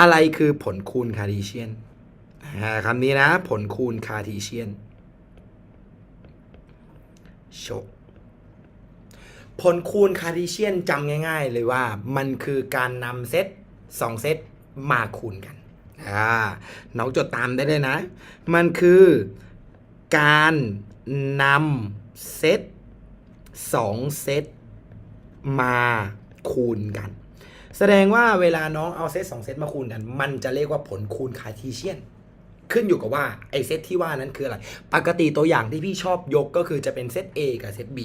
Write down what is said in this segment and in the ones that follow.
อะไรคือผลคูณคาร์ทีเชียนคำนี้นะ ผลคูณคาร์ทีเชียนโชว์ผลคูณคาร์ทีเชียนจำง่าย ๆ เลยว่ามันคือการนำเซตสองเซตมาคูณกันอ่าน้องจดตามได้เลยนะ มันคือการนำเซตสองเซตมาคูณกัน แสดงว่าเวลาน้องเอาเซตสองเซตมาคูณกัน มันจะเรียกว่าผลคูณคาร์ทีเชียน ขึ้นอยู่กับว่าไอเซตที่ว่านั้นคืออะไร ปกติตัวอย่างที่พี่ชอบยกก็คือจะเป็นเซต A กับเซต B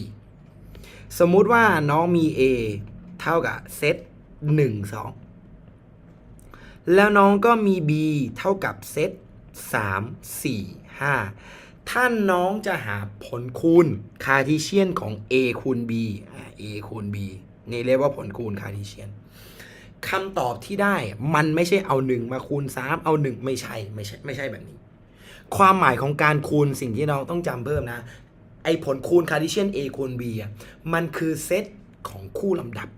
สมมุติว่าน้องมี A เท่ากับเซต1 2แล้วน้องก็มี B เท่ากับเซต3 4 5ถ้าน้องจะหาผลคูณคาร์ทีเชียนของ A คูณ B A คูณ B นี่เรียกว่าผลคูณคาร์ทีเชียน คำตอบที่ได้มันไม่ใช่เอาหนึ่งมาคูณสามเอาหนึ่งไม่ใช่ไม่ใช่ไม่ใช่แบบนี้ ความหมายของการคูณสิ่งที่เราต้องจำเพิ่มนะ ไอผลคูณคาร์ดิเชียน A คูณ B อะมันคือเซตของคู่ลำดับ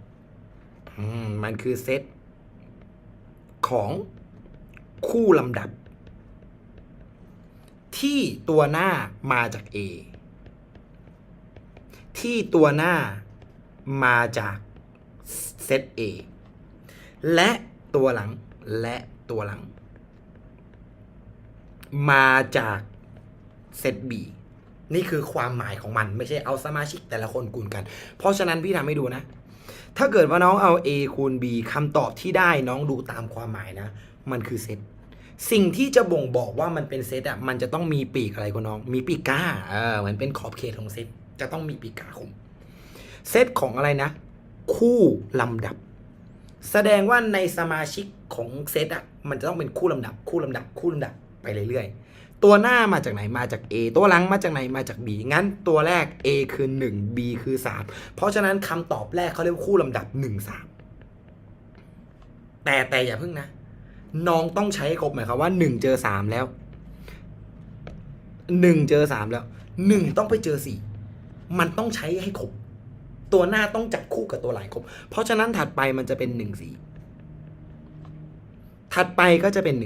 อืมมันคือเซตของคู่ลำดับ ที่ตัวหน้ามาจาก A ที่ตัวหน้ามาจากเซต A และตัวหลังและตัวหลัง มาจากเซต B นี่คือความหมายของมันไม่ใช่เอาสมาชิกแต่ละคนคูณกัน เพราะฉะนั้นพี่ทำให้ดูนะ ถ้าเกิดว่าน้องเอา A คูณ B คำตอบที่ได้น้องดูตามความหมายนะ มันคือเซตสิ่งที่จะบ่งบอกว่ามันเป็นเซตอะมันจะต้องมีปีกอะไรคุณน้อง มีปีกก้าเออเหมือนเป็นขอบเขตของเซตจะต้องมีปีกก้าคุมเซตของอะไรนะ คู่ลำดับ แสดงว่าในสมาชิกของเซตอะมันจะต้องเป็นคู่ลำดับคู่ลำดับคู่ลำดับไปเรื่อยๆ ตัวหน้ามาจากไหนมาจาก A ตัวหลังมาจากไหนมาจาก B งั้นตัวแรก A คือ 1 B คือ 3 เพราะฉะนั้นคำตอบแรกเขาเรียกว่าคู่ลำดับ 1 3 แต่แต่อย่าเพิ่งนะ น้องต้องใช้ครบหมายความว่า 1 เจอ 3 แล้ว 1 เจอ 3 แล้ว 1 ต้องไปเจอ 4 มันต้องใช้ให้ครบ ตัวหน้าต้องจับคู่กับตัวหลังครบ เพราะฉะนั้นถัดไปมันจะเป็น1 4ถัดไปก็จะเป็น1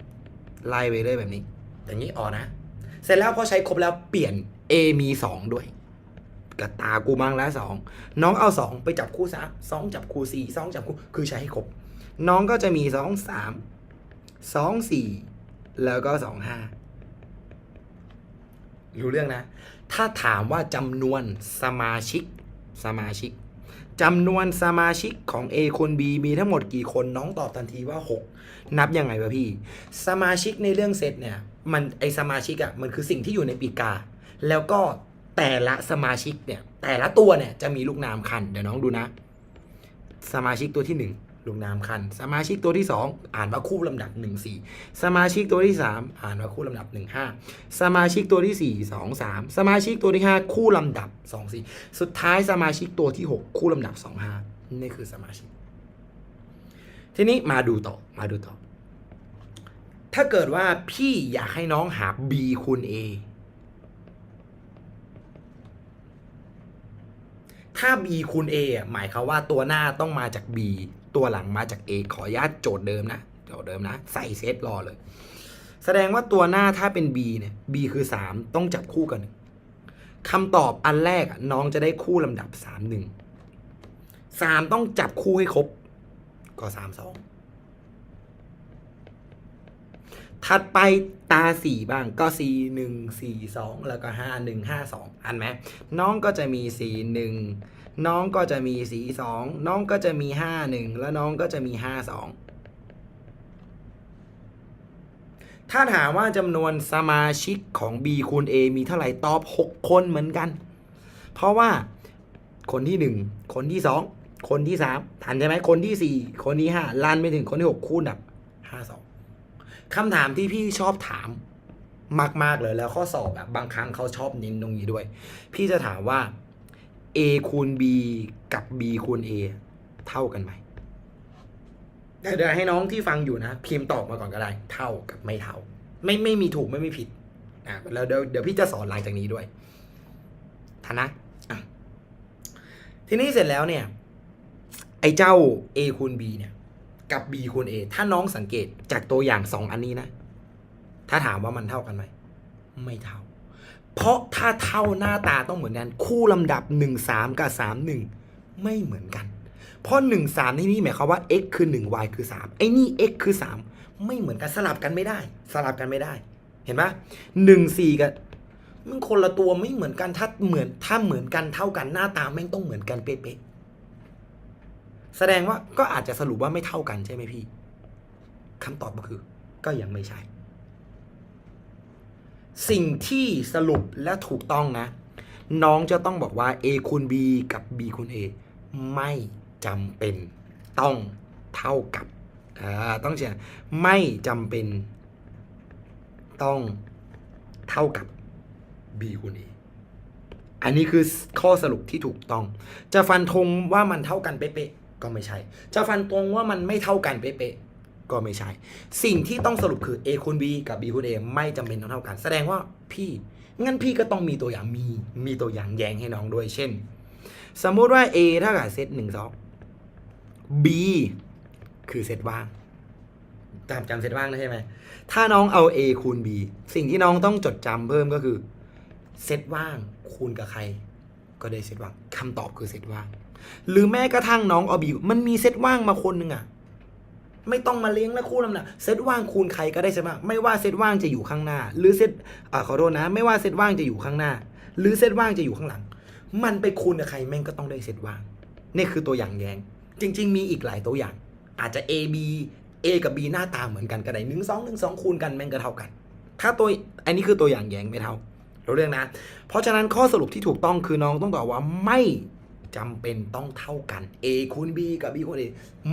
5ไล่ไปเรื่อยแบบนี้ อย่างนี้ออกนะ เสร็จแล้วพอใช้ครบแล้วเปลี่ยน A มี2ด้วยกับตากูมั่งแล้วสองน้องเอา2ไปจับคู่สามสองจับคู่สี่สองจับคู่คือใช้ให้ครบ น้องก็จะมี2 3 2 4แล้วก็2 5รู้เรื่องนะ ถ้าถามว่าจำนวนสมาชิก สมาชิกจำนวนสมาชิกของ A คน B มีทั้งหมดกี่คนน้องตอบทันทีว่า 6 นับยังไงวะพี่ สมาชิกในเรื่องเซตเนี่ยมันไอสมาชิกอะ่ะมันคือสิ่งที่อยู่ในปีกา แล้วก็แต่ละสมาชิกเนี่ยแต่ละตัวเนี่ยจะมีลูกนามคัน เดี๋ยวน้องดูนะ สมาชิกตัวที่ 1 ลงนามคัน สมาชิกตัวที่ 2 อ่านว่าคู่ลำดับ 1 4 สมาชิกตัวที่ 3 อ่านว่าคู่ลำดับ 1 5 สมาชิกตัวที่ 4 2 3 สมาชิกตัวที่ 5 คู่ลำดับ 2 4 สุดท้ายสมาชิกตัวที่ 6 คู่ลำดับ 2 5 นี่คือสมาชิก ทีนี้มาดูต่อมาดูต่อ ถ้าเกิดว่าพี่อยากให้น้องหา b คูณ a ถ้า b คูณ a หมายความว่าตัวหน้าต้องมาจาก b ตัวหลังมาจาก a ขออนุญาตโจทย์เดิมนะโจทย์เดิมนะ ใส่เซตรอเลย แสดงว่าตัวหน้าถ้าเป็น b เนี่ย b คือ 3 ต้องจับคู่กันคำตอบอันแรกน้องจะได้คู่ลำดับ 3 1 3 ต้องจับคู่ให้ครบ ก็ 3 2 ถัดไปตาสีบ้างก็สี่หนึ่งสีสองแล้วก็ห้าหนึ่งห้าสองอันไหมน้องก็จะมีสีหนึ่งน้องก็จะมีสีสองน้องก็จะมีห้าหนึ่งแล้วน้องก็จะมีห้าสองถ้าถามว่าจำนวนสมาชิกของ B คูณ A มีเท่าไหร่ตอบ 6 คนเหมือนกัน เพราะว่าคนที่ 1 คนที่ 2 คนที่ 3 ทันใช่ไหมคนที่ 4 คนที่ 5ลันไปถึงคนที่ 6 คูณดับ 52 คำถามที่พี่ชอบถามมากๆเลยแล้วข้อสอบแบบบางครั้งเขาชอบเน้นตรงนี้ด้วย พี่จะถามว่า a คูณ b กับ b คูณ a เท่ากันไหมเดี๋ยวเดี๋ยวให้น้องที่ฟังอยู่นะ พิมพ์ตอบมาก่อนก็ได้ เท่ากับไม่เท่า ไม่ไม่มีถูกไม่มีผิดอะแล้วเดี๋ยวเดี๋ยวพี่จะสอนหลังจากนี้ด้วยทนะทีนี้เสร็จแล้วเนี่ย ไอ้เจ้า a คูณ b เนี่ย กับ B คูณ A ถ้าน้องสังเกตจากตัวอย่างสองอันนี้นะ ถ้าถามว่ามันเท่ากันไหม ไม่เท่า เพราะถ้าเท่าหน้าตาต้องเหมือนกัน คู่ลำดับ 1 3 กับ 3 1 ไม่เหมือนกัน เพราะ 1 3 ที่นี่หมายความว่า x คือ 1 y คือ 3 ไอ้นี่ x คือ 3 ไม่เหมือนกันสลับกันไม่ได้ สลับกันไม่ได้ เห็นปะหนึ่งสี่กับมันคนละตัวไม่เหมือนกันถ้าเหมือนถ้าเหมือนกันเท่ากันหน้าตาแม่งต้องเหมือนกันเป๊ะๆ แสดงว่าก็อาจจะสรุปว่าไม่เท่ากันใช่ไหมพี่คำตอบก็คือ ก็ยังไม่ใช่ สิ่งที่สรุปและถูกต้องนะ น้องจะต้องบอกว่า a คูณ b กับ b คูณ a ไม่จำเป็นต้องเท่ากับต้องเชียร์ไม่จำเป็นต้องเท่ากับ b คูณ a อันนี้คือข้อสรุปที่ถูกต้อง จะฟันธงว่ามันเท่ากันเป๊ะ ก็ไม่ใช่ จะฟันธงว่ามันไม่เท่ากันเป๊ะๆก็ไม่ใช่ สิ่งที่ต้องสรุปคือ a คูณ b กับ b คูณ a ไม่จำเป็นต้องเท่ากัน แสดงว่าพี่งั้นพี่ก็ต้องมีตัวอย่างมีมีตัวอย่างแยงให้น้องด้วย เช่น สมมุติว่า a เท่ากับเซตหนึ่งสอง b คือเซตว่างจำจำเซตว่างได้ใช่ไหมถ้าน้องเอา a คูณ b สิ่งที่น้องต้องจดจำเพิ่มก็คือเซตว่างคูณกับใคร ก็ได้เซตว่างคำตอบคือเซตว่าง หรือแม้กระทั่งน้องเอา b มันมีเซตว่างมาคนหนึ่งอะไม่ต้องมาเลี้ยงนะคู่ลำนะเซตว่างคูณใครก็ได้เซตว่างไม่ว่าเซตว่างจะอยู่ข้างหน้า หรือเซตอ่าขอโทษนะ ไม่ว่าเซตว่างจะอยู่ข้างหน้า หรือเซตว่างจะอยู่ข้างหลัง มันไปคูณกับใครแม่งก็ต้องได้เซตว่าง นี่คือตัวอย่างแยง จริง ๆ มีอีกหลายตัวอย่าง อาจจะ A B A กับ B หน้าตาเหมือนกันก็ได้หนึ่งสองหนึ่งสองคูณกันแม่งก็เท่ากัน ถ้าตัวอันนี้คือตัวอย่างแยงไม่เท่ารู้เรื่องนะ เพราะฉะนั้นข้อสรุปที่ถูกต้องคือน้องต้องตอบว่าไม่ จำเป็นต้องเท่ากัน A คูณ B กับ B คูณ A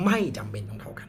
ไม่จำเป็นต้องเท่ากัน